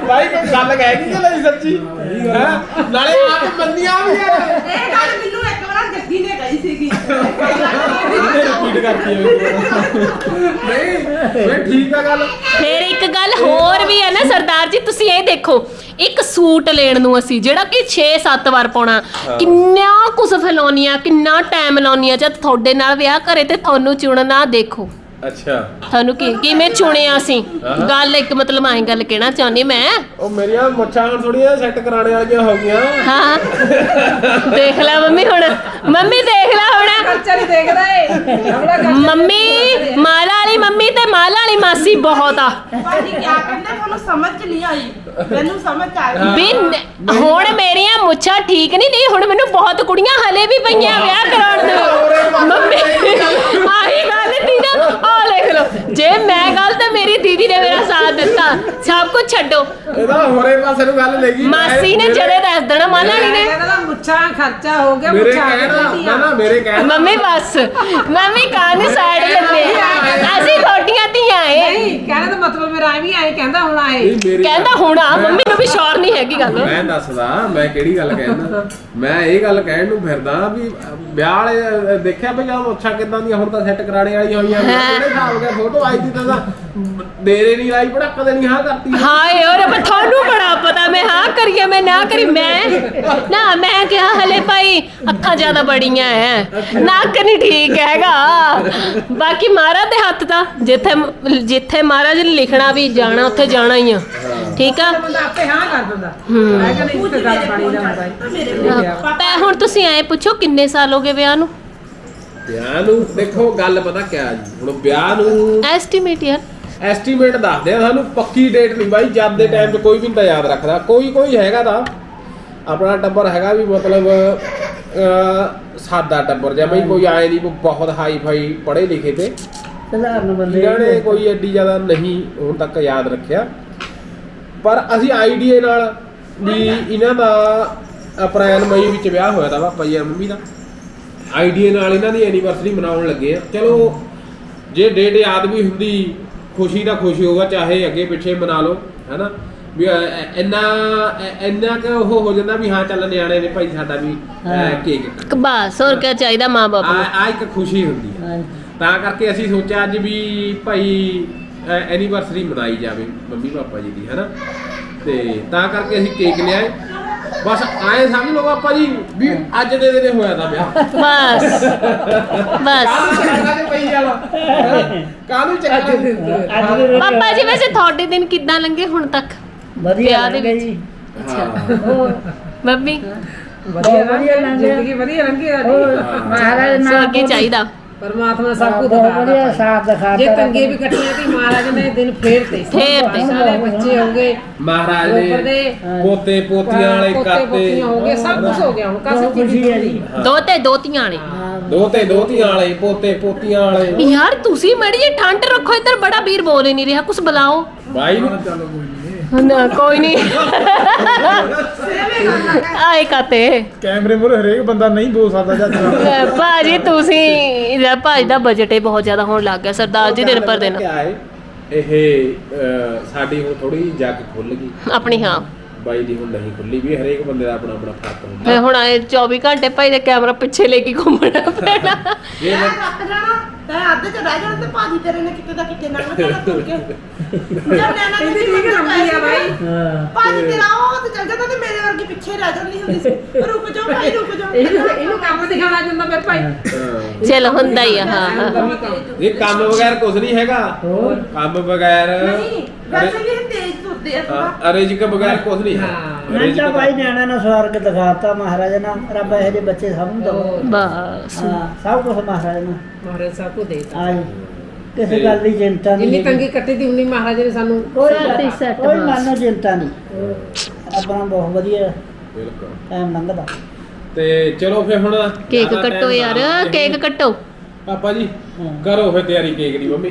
ਭਾਈ ਕੋਈ ਗੱਲ ਕਹਿ ਗਈ ਕਿ ਨਹੀਂ ਸੱਚੀ? ਹੈਂ? ਨਾਲੇ ਆਪ ਮੰਨੀਆਂ ਵੀ ਹੈ ਇਹ ਗੱਲ ਮੈਨੂੰ ਇੱਕ ਵਾਰ ਜੱਗੀ ਨੇ ਕਹੀ ਸੀਗੀ। ਰਿਪੀਟ ਕਰਤੀ ਹੈ ਨਹੀਂ ਮੈਂ ਠੀਕ ਆ ਗੱਲ। ਫਿਰ ਇੱਕ ਗੱਲ ਹੋਰ ਵੀ ਹੈ ਨਾ ਸਰਦਾਰ ਜੀ ਤੁਸੀਂ ਇਹ ਦੇਖੋ ਇੱਕ ਸੂਟ ਲੈਣ ਨੂੰ ਅਸੀਂ ਜਿਹੜਾ ਕਿ 6-7 ਵਾਰ ਪਾਉਣਾ ਕਿੰਨਾ ਕੁਝ ਫੈਲਾਉਣੀਆਂ ਕਿੰਨਾ ਟਾਈਮ ਲਾਉਣੀਆਂ ਜਦ ਤੁਹਾਡੇ ਨਾਲ ਵਿਆਹ ਕਰੇ ਤੇ ਤੁਹਾਨੂੰ ਚੁਣਨਾ ਦੇਖੋ। ਅੱਛਾ। ਤੁਹਾਨੂੰ ਕੀ ਕਿਵੇਂ ਚੁਣਿਆ ਅਸੀਂ ਗੱਲ ਇੱਕ ਮਤਲਬ ਐਂ ਗੱਲ ਕਹਿਣਾ ਚਾਹੁੰਦੀ ਮੈਂ। ਉਹ ਮੇਰੀਆਂ ਮੁੱਛਾਂ ਹੁਣ ਥੋੜੀਆਂ ਸੈੱਟ ਕਰਾਣੇ ਵਾਲੀਆਂ ਹੋ ਗਈਆਂ। ਹਾਂ। ਦੇਖ ਲੈ ਮੰਮੀ ਹੁਣ। ਮੰਮੀ ਦੇਖ ਲੈ ਹੁਣ। ਖਰਚਾ ਨਹੀਂ ਦੇਖਦਾ ਏ ਆਪਣਾ ਖਰਚਾ ਮੰਮੀ ਮਾਲਾ ਵਾਲੀ ਮੰਮੀ ਤੇ ਮਾਲਾ ਵਾਲੀ ਮਾਸੀ ਬਹੁਤ ਆ। ਭਾਜੀ ਕੀ ਕਹਿੰਦੇ? ਤੁਹਾਨੂੰ ਸਮਝ ਨਹੀਂ ਆਈ। ਮੈਨੂੰ ਸਮਝ ਆ ਗਈ ਵੀ ਨ- ਹੁਣ ਮੇਰੀਆਂ ਮੁੱਛਾਂ ਠੀਕ ਨਹੀਂ ਨਹੀਂ ਹੁਣ ਮੈਨੂੰ ਬਹੁਤ ਕੁੜੀਆਂ ਹਲੇ ਵੀ ਪਈਆਂ ਵਿਆਹ ਕਰਾਉਣ ਨੂੰ ਮੰਮੀ ਆਹੀ ਗੱਲ ਤੀ ਨਾ ਆ ਲਿਖ ਲਓ ਜੇ ਮੈਂ ਗੱਲ ਤਾਂ ਮੇਰੀ ਦੀਦੀ ਨੇ ਮੇਰਾ ਸਾਥ ਦਿੱਤਾ। ਸਭ ਕੁਝ ਛੱਡੋ। ਇਹਦਾ ਹੋਰੇ ਪਾਸੇ ਨੂੰ ਗੱਲ ਲੈ ਗਈ। ਮਾਸੀ ਨੇ ਜਦੇ ਦੱਸ ਦੇਣਾ ਮਾਲਾਣੀ ਨੇ। ਕਹਿੰਦਾ ਮੁੱਛਾਂ ਖਰਚਾ ਹੋ ਗਿਆ ਮੇਰੇ ਮੁੱਛਾਂ ਕਹਿਣ ਦਾ। ਨਾ ਨਾ ਮੇਰੇ ਕਹਿਣ ਦਾ ਮੰਮੀ ਬਸ। ਮੰਮੀ ਕਾਨ ਸਾਈਡ ਲੱਗੇ ਅਸੀਂ ਤੁਹਾਡੀਆਂ ਧੀਆਂ ਏ। ਨਹੀਂ ਕਹਿਣਾ ਤਾਂ ਮਤਲਬ ਮੇਰਾ ਐ ਵੀ ਐ ਕਹਿੰਦਾ ਹੁਣ ਆਏ ਮੇਰੀ ਕਹਿੰਦਾ ਹੁਣ ਆ ਮੰਮੀ ਨੂੰ ਵੀ ਸ਼ੌਰ ਨਹੀਂ ਹੈਗੀ ਗੱਲ। ਮੈਂ ਦੱਸਦਾ ਮੈਂ ਕਿਹੜੀ ਗੱਲ ਕਹਿੰਦਾ ਮੈਂ ਇਹ ਗੱਲ ਕਹਿਣ ਨੂੰ ਫਿਰਦਾ ਵੀ ਵਿਆਹ ਵਾਲੇ ਦੇਖਿਆ ਵੀ ਜਦੋਂ ਮੁੱਛਾਂ ਕਿਦਾਂ ਦੀਆਂ ਹੁਣ ਤਾਂ ਸੈੱਟ ਕਰਾਣੇ ਵਾਲੀਆਂ ਹੋਈਆਂ। ਨੇ ਕਿਹੜੇ ਹਿਸਾਬ ਗਿਆ ਫੋਟੋ ਦੀ ਤਾਂ ਦੇਰੇ ਨਹੀਂ ਲਾਈ ਭੜਕ ਦੇ ਨਹੀਂ ਹਾਂ ਕਰਤੀ ਹਾਏ ਓਰੇ ਪਰ ਤੁਹਾਨੂੰ ਬੜਾ ਪਤਾ ਮੈਂ ਹਾਂ ਕਰੀਏ ਮੈਂ ਨਾ ਕਰੀ ਮੈਂ ਨਾ ਮੈਂ ਕਿਹਾ ਹਲੇ ਭਾਈ ਅੱਖਾਂ ਜ਼ਿਆਦਾ ਬੜੀਆਂ ਐ। ਨੱਕ ਨਹੀਂ ਠੀਕ ਹੈਗਾ। ਬਾਕੀ ਮਹਾਰਾਜ ਦੇ ਹੱਥ ਦਾ ਜਿੱਥੇ ਜਿੱਥੇ ਮਹਾਰਾਜ ਨੇ ਲਿਖਣਾ ਵੀ ਜਾਣਾ ਉੱਥੇ ਜਾਣਾ ਹੀ ਆ। ਠੀਕ ਆ? ਬੰਦਾ ਆਪੇ ਹਾਂ ਕਰ ਦਿੰਦਾ। ਹੂੰ। ਮੈਂ ਕਹਿੰਦਾ ਇਸ ਤੇ ਗੱਲ ਪਾਣੀ ਦਾ ਹੁੰਦਾ ਏ। ਮੇਰੇ ਪੈ ਹੁਣ ਤੁਸੀਂ ਐ ਪੁੱਛੋ ਕਿੰਨੇ ਸਾਲ ਹੋ ਗਏ ਵਿਆਹ ਨੂੰ? ਵਿਆਹ ਨੂੰ ਦੇਖੋ ਗੱਲ ਪਤਾ ਕਿਆ ਜੀ। ਹੁਣ ਵਿਆਹ ਨੂੰ ਐਸਟੀਮੇਟ ਯਾਰ। ਐਸਟੀਮੇਟ ਦੱਸਦੇ ਆ ਸਾਨੂੰ ਪੱਕੀ ਡੇਟ ਨਹੀਂ ਬਾਈ ਜਦ ਦੇ ਟਾਈਮ 'ਚ ਕੋਈ ਵੀ ਨਹੀਂ ਤਾਂ ਯਾਦ ਰੱਖਦਾ। ਕੋਈ ਕੋਈ ਹੈਗਾ ਤਾਂ। ਆਪਣਾ ਟੱਬਰ ਹੈਗਾ ਵੀ ਮਤਲਬ ਅਹ, ਸਾਦਾ ਟੱਬਰ ਜਿਹਾ ਬਈ ਕੋਈ ਆਏ ਨਹੀਂ ਬਹੁਤ ਹਾਈ ਫਾਈ ਪੜ੍ਹੇ ਲਿਖੇ ਤੇ। ਸਧਾਰਨ ਬੰਦੇ ਇਹਨਾਂ ਨੇ ਕੋਈ ਐਡੀ ਜ਼ਿਆਦਾ ਨਹੀਂ ਹੁਣ ਤੱਕ ਯਾਦ ਰੱਖਿਆ। ਪਰ ਅਸੀਂ ਆਈਡੀਏ ਨਾਲ ਵੀ ਇਹਨਾਂ ਦਾ ਅਪ੍ਰੈਲ ਮਈ ਵਿੱਚ ਵਿਆਹ ਹੋਇਆ ਤਾਂ ਪਾਪਾ ਜੀ ਔਰ ਮੰਮੀ ਦਾ। ਆਈਡੀਏ ਨਾਲ ਇਹਨਾਂ ਦੀ ਐਨੀਵਰਸਰੀ ਮਨਾਉਣ ਲੱਗੇ ਆ। ਚਲੋ ਜੇ ਡੇਟ ਯਾਦ ਵੀ ਹੁੰਦੀ ਖੁਸ਼ੀ ਦਾ ਖੁਸ਼ੀ ਹੋਗਾ ਚਾਹੇ ਅੱਗੇ ਪਿੱਛੇ ਮਨਾ ਲਓ ਹੈਨਾ? ਵੀ ਇੰਨਾ ਇੰਨਾ ਕਿ ਉਹ ਹੋ ਜਾਂਦਾ ਵੀ ਹਾਂ ਚੱਲ ਨਿਆਣੇ ਨੇ ਭਾਈ ਸਾਡਾ ਵੀ ਕੇਕ। ਬਸ ਹੋਰ ਕੀ ਚਾਹੀਦਾ ਮਾਂ ਬਾਪ ਆ ਨੂੰ ਆ ਇੱਕ ਖੁਸ਼ੀ ਹੁੰਦੀ ਹੈ ਤਾਂ ਕਰਕੇ ਅਸੀਂ ਸੋਚਿਆ ਅੱਜ ਵੀ ਭਾਈ ਐਨੀਵਰਸਰੀ ਮਨਾਈ ਜਾਵੇ ਮੰਮੀ ਪਾਪਾ ਜੀ ਦੀ ਹੈਨਾ? ਤੇ ਤਾਂ ਕਰਕੇ ਅਸੀਂ ਕੇਕ ਲਿਆਏ। ਬਸ ਆਏ ਸਮਝ ਲਓ ਪਾਪਾ ਜੀ ਵੀ ਅੱਜ ਦੇ ਦਿਨੇ ਹੋਇਆ ਤਾਂ ਵਿਆਹ। ਬਸ ਬਸ। ਕਾਹਨੂੰ ਚੱਕਰਾਂ ਤੇ ਪਈ ਜਾਣਾ ਕਾਹਨੂੰ ਚੱਕਰਾਂ ਤੇ ਪਾਪਾ ਜੀ ਵੈਸੇ ਤੁਹਾਡੇ ਦਿਨ ਕਿੱਦਾਂ ਲੰਘੇ ਹੁਣ ਤੱਕ? ਵਧੀਆ ਵਿਆਹ ਦੇ ਵਿੱਚ? ਜੀ। ਹਾਂ। ਮੰਮੀ? ਵਧੀਆ ਵਧੀਆ ਲੰਘ। ਗਿਆ। ਜ਼ਿੰਦਗੀ ਵਧੀਆ ਲੰਘੀ ਹੋਰ ਸਾਡੀ ਮਹਾਰਾਜ ਸੋ ਨਾਲ ਕੀ ਚਾਹੀਦਾ। ਪਰਮਾਤਮਾ ਸਭ ਕੁਝ ਬਹੁਤ ਵਧੀਆ ਸਾਥ ਦਿਖਾਤਾ ਜੇ ਤੰਗੇ ਵੀ ਕੱਟੀਆਂ ਤੇ ਮਹਾਰਾਜ ਨੇ ਦਿਨ ਫੇਰ ਤੇ ਫੇਰ ਤੇ। ਸਾਰੇ ਬੱਚੇ ਹੋ ਗਏ ਮਹਾਰਾਜ ਉੱਪਰ ਦੇ ਨੇ ਪੋਤੇ ਪੋਤੀਆਂ ਵਾਲੇ ਪੋਤੇ ਕਰਤੇ। ਪੋਤੀਆਂ ਹੋ ਗਏ ਸਭ ਕੁਝ ਹੋ ਗਿਆ ਹੁਣ ਕਾਸੇ ਬਹੁਤ ਖੁਸ਼ੀ ਹੈ ਜੀ। ਦੋ ਤੇ ਦੋਤੀਆਂ ਨੇ ਦੋਤੇ ਦੋਤੀਆਂ ਵਾਲੇ ਪੋਤੇ ਪੋਤੀਆਂ ਵਾਲੇ। ਯਾਰ ਤੁਸੀਂ ਮੜੀ ਜੀ ਠੰਡ ਰੱਖੋ ਇੱਧਰ ਬੜਾ ਵੀਰ ਬੋਲ ਹੀ ਨਹੀਂ ਰਿਹਾ ਕੁਝ ਬੁਲਾਓ। ਭਾਈ ਨੂੰ। ਨਾ ਕੋਈ ਨਹੀਂ ਆਏ ਕਾਤੇ? ਕੈਮਰੇ ਮੂਹਰੇ ਹਰੇਕ ਬੰਦਾ ਨਹੀਂ ਬੋਲ ਸਕਦਾ ਜੱਜ ਲੈ ਭਾਜੀ ਤੁਸੀਂ ਇਹਦਾ ਭਾਜੀ ਦਾ ਬਜਟ ਹੀ ਬਹੁਤ ਜ਼ਿਆਦਾ ਹੋਣ ਲੱਗ ਗਿਆ ਸਰਦਾਰ ਜੀ ਦਿਨ ਪਰ ਦਿਨ। ਕਿਆ ਹੈ ਇਹ ਅਹ, ਸਾਡੀ ਹੁਣ ਥੋੜੀ ਜੱਗ ਖੁੱਲ ਗਈ। ਆਪਣੀ ਹਾਂ। ਬਾਈ ਦੀ ਹੁਣ ਨਹੀਂ ਖੁੱਲੀ ਵੀ ਹਰੇਕ ਬੰਦੇ ਦਾ ਆਪਣਾ ਆਪਣਾ ਫ਼ਰਕ ਹੁੰਦਾ। ਮੈਂ ਹੁਣ ਆਏ 24 ਘੰਟੇ ਭਾਈ ਦਾ ਕੈਮਰਾ ਪਿੱਛੇ ਲੈ ਕੇ ਘੁੰਮਣਾ ਪੈਣਾ। ਜੇ ਮੈਂ ਤੈਂ ਅੱਧ ਚ ਰਹਿ ਜਾਣਾ ਤੇ ਭਾਜੀ ਤੇਰੇ ਨੇ ਕਿਤੇ ਦਾ ਕਿਤੇ ਨਾ ਜਾਣਾ ਤੁਰ ਕੇ ਜਦ ਨੈਣਾ ਇਹਦੀ ਦੀ ਠੀਕ ਲੰਬੀ ਆ ਬਾਈ। ਹਾਂ ਭਾਜੀ ਤੇਰਾ ਉਹ ਤੇ ਚੱਲ ਜਾਂਦਾ ਤੇ ਮੇਰੇ ਵਰਗੀ ਪਿੱਛੇ ਰਹਿ ਜਾਂਦੀ ਹੁੰਦੀ ਸੀ। ਰੁਕ ਜਾਓ ਭਾਈ ਰੁਕ ਜਾਓ। ਇਹਨੂੰ ਇਹਨੂੰ ਕੰਮ ਦਿਖਾਉਣਾ ਜਾਂਦਾ ਫਿਰ ਭਾਈ। ਹਾਂ। ਚਲ ਹੁੰਦਾ ਹੀ ਆ ਹਾਂ ਹਾਂ ਇਹ ਕੰਮ ਬਗੈਰ ਕੁਝ ਨਹੀਂ ਹੈਗਾ। ਕੰਮ ਬਗੈਰ ਨਹੀਂ ਵੈਸੇ ਵੀ ਇਹ ਆ ਥੋੜਾ ਹਾਂ, ਰਿਜ਼ਕ ਬਗੈਰ ਕੁਝ ਨਹੀਂ ਹੈ। ਹਾਂ। ਮੈਂ ਰਿਜ਼ਕ ਤਾਂ ਦਾ- ਭਾਈ ਨਿਆਣਿਆਂ ਨੂੰ ਸਵਾਰਗ ਦਿਖਾਤਾ ਮਹਾਰਾਜ ਨੇ ਰੱਬ ਇਹੋ ਜਿਹੇ ਬੱਚੇ ਸਭ ਨੂੰ ਦਵੋ। ਬਸ। ਹਾਂ ਸਭ ਕੁਝ ਮਹਾਰਾਜ ਨੇ। ਮਹਾਰਾਜ ਸਭ ਕੁਝ ਦੇਤਾ। ਆਜ ਕਿਸੇ ਗੱਲ ਦੀ ਚਿੰਤਾ ਨਹੀਂ ਜਿੰਨੀ ਤੰਗੀ ਕੱਟੀ ਦੀ ਉਨੀ ਮਹਾਰਾਜ ਨੇ ਸਾਨੂੰ। ਕੋਈ ਸਾਡੀ set ਕੋਈ ਬਸ। ਮਨ ਨੂੰ ਚਿੰਤਾ ਨਹੀਂ। ਆਪਣਾ ਬਹੁਤ ਵਧੀਆ ਬਿਲਕੁਲ। ਟਾਈਮ ਲੰਘਦਾ। ਤੇ ਚਲੋ ਫਿਰ ਹੁਣ ਕੇਕ ਜ਼ਿਆਦਾ ਕੱਟੋ ਯਾਰ। ਕੇਕ ਕੱਟੋ। ਪਾਪਾ ਜੀ ਕਰੋ ਫਿਰ ਤਿਆਰੀ ਕੇਕ ਦੀ ਮੰਮੀ।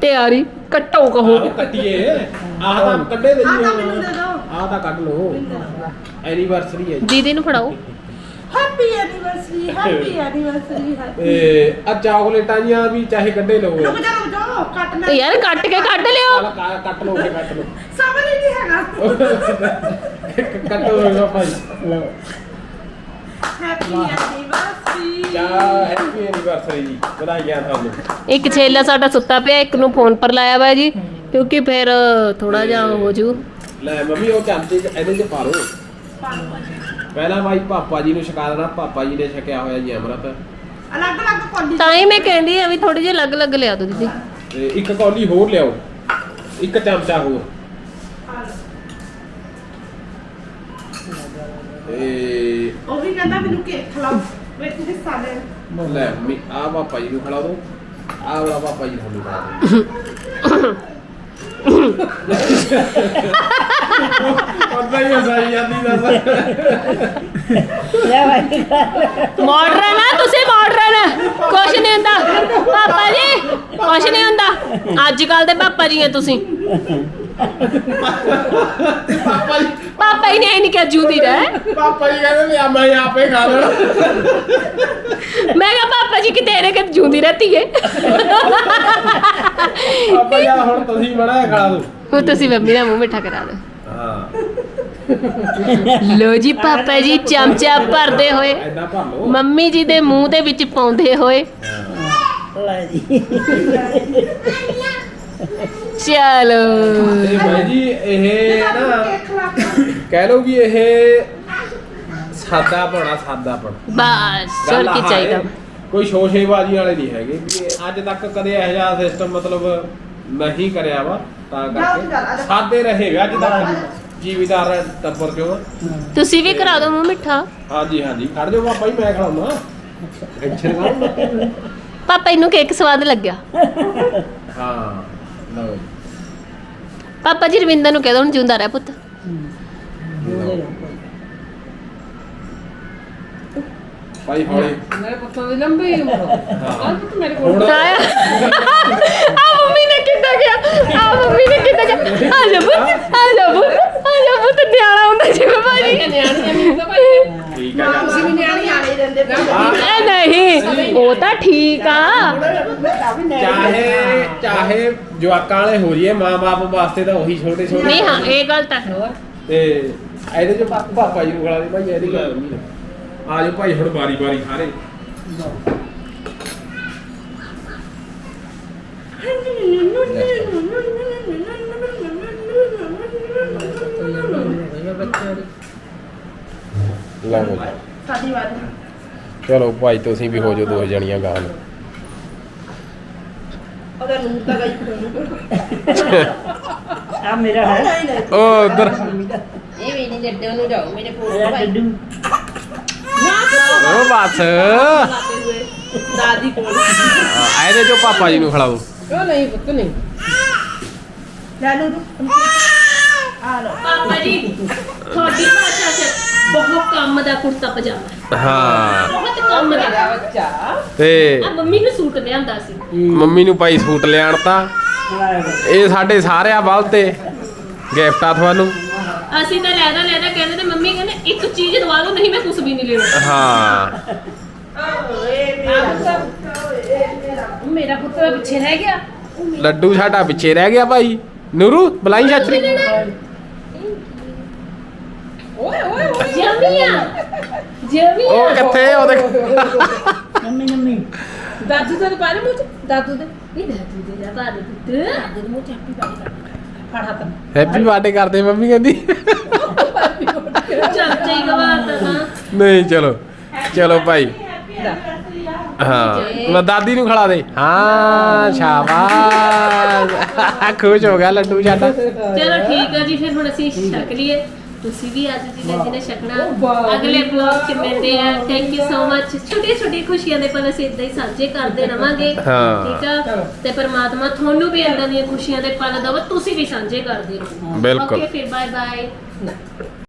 ਤਿਆਰੀ ਕੱਟੋ ਕਹੋ। ਆਹ ਕੱਟੀਏ। ਆਹ ਤਾਂ ਕੱਢੇ ਦੇ ਆਹ ਜੀ ਤਾਂ ਮੈਨੂੰ ਦੇ ਦਿਓ। ਆਹ ਤਾਂ ਕੱਢ ਲਓ। ਐਨੀਵਰਸਰੀ ਹੈ ਜੀ। ਦੀਦੀ ਨੂੰ ਫੜਾਓ। ਹੈਪੀ ਐਨੀਵਰਸਰੀ ਹੈਪੀ ਐਨੀਵਰਸਰੀ ਤੇ ਆ ਚਾਕਲੇਟਾਂ ਜੀਆਂ ਵੀ ਚਾਹੇ ਕੱਢੇ ਲਓ। ਰੁਕ ਜਾ ਰੁਕ ਜਾ ਕੱਟ ਲੈ ਯਾਰ ਕੱਟ ਕੇ ਕੱਢ ਲਿਓ। ਚੱਲ ਕਾ- ਕੱਟ ਲਓ ਫਿਰ ਕੱਟ ਲਓ। ਸਮਝ ਹੀ ਨਹੀਂ ਹੈਗਾ। ਕੱਟੋ ਲਓ ਭਾਈ। ਲਓ। ਹੈਪੀ ਐਨੀਵਰਸਰੀ ਚਾ ਹੈਪੀ ਐਨੀਵਰਸਰੀ ਜੀ। ਵਧਾਈਆਂ ਤੁਹਾਨੂੰ। ਇੱਕ ਛੇਲਾ ਸਾਡਾ ਸੁੱਤਾ ਪਿਆ ਇੱਕ ਨੂੰ ਫੋਨ ਪਰ ਲਾਇਆ ਵਾ ਜੀ ਕਿਉਂਕਿ ਫਿਰ ਥੋੜਾ ਜਿਹਾ ਹੋ ਜੂ। ਲੈ ਮੰਮੀ ਉਹ ਚਮਚੇ ਚ ਇਹਦੇ ਚ ਪਾ ਲਓ ਪਹਿਲਾਂ ਭਾਈ ਪਾਪਾ ਜੀ ਨੂੰ ਛਕਾ ਦੇਣਾ ਪਾਪਾ ਜੀ ਨੇ ਛਕਿਆ ਹੋਇਆ ਜੀ ਅੰਮ੍ਰਿਤ। ਅਲੱਗ ਅਲੱਗ ਕੋਲੀ ਤਾਂ ਹੀ ਮੈਂ ਕਹਿੰਦੀ ਆ ਵੀ ਥੋੜੀ ਜਿਹੀ ਅਲੱਗ-ਅਲੱਗ ਲਿਆ ਦੋ ਦੀਦੀ। ਤੇ ਇੱਕ ਕੌਲੀ ਹੋਰ ਲਿਆਓ ਇੱਕ ਚਮਚਾ ਹੋਰ। ਤੇ ਉਹ ਵੀ ਕਹਿੰਦਾ ਮੈਨੂੰ ਕੇਕ ਖਿਲਾਓ। ਵਿੱਚ ਹਿੱਸਾ ਲੈ। ਲੈ ਮੰਮੀ ਆ ਪਾਪਾ ਜੀ ਨੂੰ ਖਿਲਾ ਦਿਓ ਆ ਵਾਲਾ ਪਾਪਾ ਜੀ ਤੁਹਾਨੂੰ ਖਿਲਾ ਦਿਓ ਪਤਾ ਹੀ ਹਸਾਈ ਜਾਂਦੀ ਦੱਸ। ਲੈ ਭਾਈ ਮਾਡਰਨ ਆ ਤੁਸੀਂ ਮਾਡਰਨ ਕੁਛ ਨਹੀਂ ਹੁੰਦਾ। ਪਾਪਾ ਜੀ ਕੁਛ ਨਹੀਂ ਹੁੰਦਾ। ਅੱਜ ਕੱਲ ਦੇ ਪਾਪਾ ਜੀ ਆ ਤੁਸੀਂ। ਪਾਪਾ ਜੀ ਪਾਪਾ ਹੀ ਨੇ ਇਹ ਨਹੀਂ ਕਿਹਾ ਜੂਦੀ ਰਹਿ। ਪਾਪਾ ਜੀ ਕਹਿੰਦੇ ਵੀ ਆ ਮੈਂ ਆਪੇ ਖਾ ਲੈਣਾ। ਮੈਂ ਕਿਹਾ ਪਾਪਾ ਜੀ ਕਿ ਤੇਰੇ ਕਿ ਜੂਦੀ ਰਹਤੀ ਹੈ ਪਾਪਾ ਜੀ ਹੁਣ ਤੁਸੀਂ ਬੜਾ ਖਾ ਦਿਓ ਹੁਣ ਤੁਸੀਂ ਮੰਮੀ ਦਾ ਮੂੰਹ ਮਿੱਠਾ ਕਰਾ ਦਿਓ। ਹਾਂ। ਲੋ ਜੀ ਪਾਪਾ ਜੀ ਚਮਚਾ ਭਰਦੇ ਹੋਏ। ਐਦਾਂ ਭਰ ਲਓ। ਮੰਮੀ ਜੀ ਦੇ ਮੂੰਹ ਦੇ ਵਿੱਚ ਪਾਉਂਦੇ ਹੋਏ। ਲੈ ਜੀ। ਚਲੋ। ਤੇ ਭਾਈ ਜੀ ਇਹ ਨਾ ਕਹਿ ਲਓ ਵੀ ਇਹ ਸਾਦਾ ਬਣਾ ਸਾਦਾ ਬਣਾ ਬਸ ਹੋਰ ਕੀ ਚਾਹੀਦਾ? ਕੋਈ ਸ਼ੋਸ਼ੇਬਾਜ਼ੀ ਵਾਲੇ ਨਹੀਂ ਹੈਗੇ ਵੀ ਇਹ ਅੱਜ ਤੱਕ ਕਦੇ ਇਹੋ ਜਿਹਾ ਸਿਸਟਮ ਮਤਲਬ ਨਹੀਂ ਕਰਿਆ ਵਾ ਤਾਂ ਕਰਕੇ ਸਾਦੇ ਰਹੇ ਅੱਜ ਤੱਕ ਜੀਵਿਦਾਰ ਟੱਬਰ ਚੋਂ। ਤੁਸੀਂ ਵੀ ਕਰਾ ਦਿਓ ਮੂੰਹ ਮਿੱਠਾ। ਹਾਂਜੀ ਹਾਂਜੀ। ਖੜ ਜਾਓ ਪਾਪਾ ਜੀ ਮੈਂ ਖੜਾਉਣਾ। ਟੈਨਸ਼ਨ ਨਾ। ਪਾਪਾ ਇਹਨੂੰ ਕੇਕ ਸਵਾਦ ਲੱਗਿਆ। ਹਾਂ ਲਓ ਪਾਪਾ ਜੀ ਰਵਿੰਦਰ ਨੂੰ ਕਹਿ ਦੋ ਹੁਣ ਜਿਉਂਦਾ ਰਹਿ ਪੁੱਤ। ਭਾਈ ਭਾਈ ਹੌਲੀ। ਮੇਰੇ ਪੁੱਤਾਂ ਦੀ ਲੰਬੀ ਉਮਰ ਹਾਂ ਪੁੱਤ ਮੇਰੇ ਕੋਲ ਹੁਣ ਆਇਆ ਆ ਮੰਮੀ ਨੇ ਕਿੱਦਾਂ ਗਿਆ ਆ ਮੰਮੀ ਨੇ ਕਿੱਦਾਂ ਗਿਆ ਆ ਜਾ ਪੁੱਤ ਆ ਜਾ ਪੁੱਤ ਆ ਜਾ ਪੁੱਤ ਨਿਆਣਾ ਹੁੰਦਾ ਜਿਵੇਂ ਭਾਜੀ। ਨਿਆਣੀਆਂ ਮੈਨੂੰ ਤਾਂ ਭਾਈ ਠੀਕ ਹੈ ਗੱਲ ਤੁਸੀਂ ਵੀ ਨਿਆਣੀ ਆਣੇ ਰਹਿੰਦੇ ਇਹ ਨਹੀਂ ਉਹ ਤਾਂ ਠੀਕ ਆ। ਚਾਹੇ ਚਾਹੇ ਜਵਾਕਾਂ ਵਾਲੇ ਹੋ ਜੀਏ ਮਾਂ-ਬਾਪ ਵਾਸਤੇ ਤਾਂ ਉਹੀ ਛੋਟੇ ਛੋਟੇ ਨਹੀਂ ਹਾਂ ਇਹ ਗੱਲ ਤਾਂ ਹੈ। ਤੇ ਇਹਦੇ ਚ ਪਾ- ਪਾਪਾ ਜੀ ਨੂੰ ਖਿਲਾ ਦੇ ਭਾਈ ਇਹਦੀ ਗੱਲ ਨਹੀਂ ਆ ਜਾਓ ਭਾਈ ਹੁਣ ਬਾਰੀ ਬਾਰੀ ਸਾਰੇ। ਲਓ। ਜੀ ਸਾਡੀ ਵਾਰੀ। ਚਲੋ ਭਾਈ ਤੁਸੀਂ ਵੀ ਹੋ ਜਾਓ ਦੋ ਜਣੀਆਂ ਗਾਂ ਨੂੰ। ਉਹਦਾ ਨੂਰ ਤਾਂ ਗਈ ਆ ਮੇਰਾ ਹੈ। ਨਹੀਂ ਨਹੀਂ ਉਹ ਉਧਰ ਇਹ ਵੀ ਨਹੀਂ ਜੱਡੇ ਨੂੰ ਜਾਓ ਮੇਰੇ ਕੋਲ ਮੇਰਾ ਭਾਈ ਡੱਡੂ ਉਹ ਬਸ ਲਾਤੇ ਹੋਏ ਦਾਦੀ ਕੋਲ ਆ, ਇਹਦੇ ਚੋਂ ਪਾਪਾ ਜੀ ਨੂੰ ਖਿਲਾਓ ਉਹ ਨਹੀਂ ਪੁੱਤ ਨਹੀਂ ਲੈ ਲਓ ਤੂੰ ਆ ਲਓ ਪਾਪਾ ਜੀ ਤੁਹਾਡੀ ਭਾਸ਼ਾ 'ਚ ਬਹੁਤ ਕੰਮ ਦਾ ਕੁੜਤਾ ਪਜਾਮਾ ਹਾਂ ਬਹੁਤ ਕੰਮ ਦਾ ਮੇਰਾ ਬੱਚਾ ਤੇ ਆ ਮੰਮੀ ਨੂੰ ਸੂਟ ਲਿਆਂਦਾ ਸੀ ਮੰਮੀ ਨੂੰ ਭਾਈ ਸੂਟ ਲਿਆਣ ਤਾਂ। ਇਹ ਸਾਡੇ ਸਾਰਿਆਂ ਵੱਲ ਤੇ ਗਿਫਟ ਆ ਤੁਹਾਨੂੰ। ਅਸੀਂ ਤਾਂ ਲੈਦਾ ਲੈਦਾ ਕਹਿੰਦੇ ਤੇ ਮੰਮੀ ਕਹਿੰਦੇ ਇੱਕ ਚੀਜ਼ ਦਵਾ ਲਓ ਨਹੀਂ ਮੈਂ ਕੁਝ ਵੀ ਨਹੀਂ ਲੈਣਾ। ਹਾਂ। ਮੇਰਾ ਪੁੱਤ ਪਿੱਛੇ ਰਹਿ ਗਿਆ। ਲੱਡੂ ਸਾਡਾ ਪਿੱਛੇ ਰਹਿ ਗਿਆ ਭਾਈ। ਨੂਰੂ ਬਲਾਈ ਚਾਚੀ ਓਏ ਓਏ ਓਏ। ਜਮੀਆ। ਜਮੀਆ। ਉਹ ਕਿੱਥੇ ਉਹ ਦੇਖ। ਨੰਮੀ ਨੰਮੀ ਦਾਦੂ ਦੇ ਪਾਰੇ ਮੂੰਹ ਚ। ਦਾਦੂ ਦੇ। ਇਹ ਦਾਦੂ ਦੇ ਦਾ ਬਾਦ ਪੁੱਤ। ਦਾਦੂ ਦੇ ਮੂੰਹ ਚ ਹੈਪੀ ਬਰਥਡੇ ਫੜ ਹੱਥ ਹੈਪੀ ਬਰਥਡੇ ਕਰਦੇ ਮੰਮੀ ਕਹਿੰਦੀ। ਚੱਲ ਚਾਈ ਗਵਾਤਾ ਨਹੀਂ ਚਲੋ। ਚਲੋ ਭਾਈ। ਹਾਂ ਮੈਂ ਦਾਦੀ ਨੂੰ ਖਿਲਾ ਦੇ। ਹਾਂ ਸ਼ਾਬਾਸ਼। ਖੁਸ਼ ਹੋ ਗਿਆ ਲੱਡੂ ਸਾਡਾ ਚਲੋ ਠੀਕ ਆ ਜੀ ਫਿਰ ਹੁਣ ਅਸੀਂ ਛਕ ਲਈਏ। ਤੁਸੀਂ ਵੀ ਅੱਜ ਜਿਹਨੇ ਜਿਹਨੇ ਛਕਣਾ ਅਗਲੇ ਬਲੌਗ 'ਚ ਮਿਲਦੇ ਆ। ਥੈਂਕ ਯੂ ਸੋ ਮੱਚ ਛੋਟੀਆਂ ਛੋਟੀਆਂ ਖੁਸ਼ੀਆਂ ਦੇ ਪਲ ਅਸੀਂ ਇਦਾਂ ਹੀ ਸਾਂਝੇ ਕਰਦੇ ਰਵਾਂਗੇ। ਹਾਂ। ਠੀਕ ਆ? ਤੇ ਪਰਮਾਤਮਾ ਤੁਹਾਨੂੰ ਵੀ ਇਦਾਂ ਦੀਆਂ ਖੁਸ਼ੀਆਂ ਦੇ ਪਲ ਦਵੇ। ਤੁਸੀਂ ਵੀ ਸਾਂਝੇ ਕਰਦੇ ਰਹੋ। ਬਿਲਕੁਲ। ਓਕੇ ਫਿਰ ਬਾਏ ਬਾਏ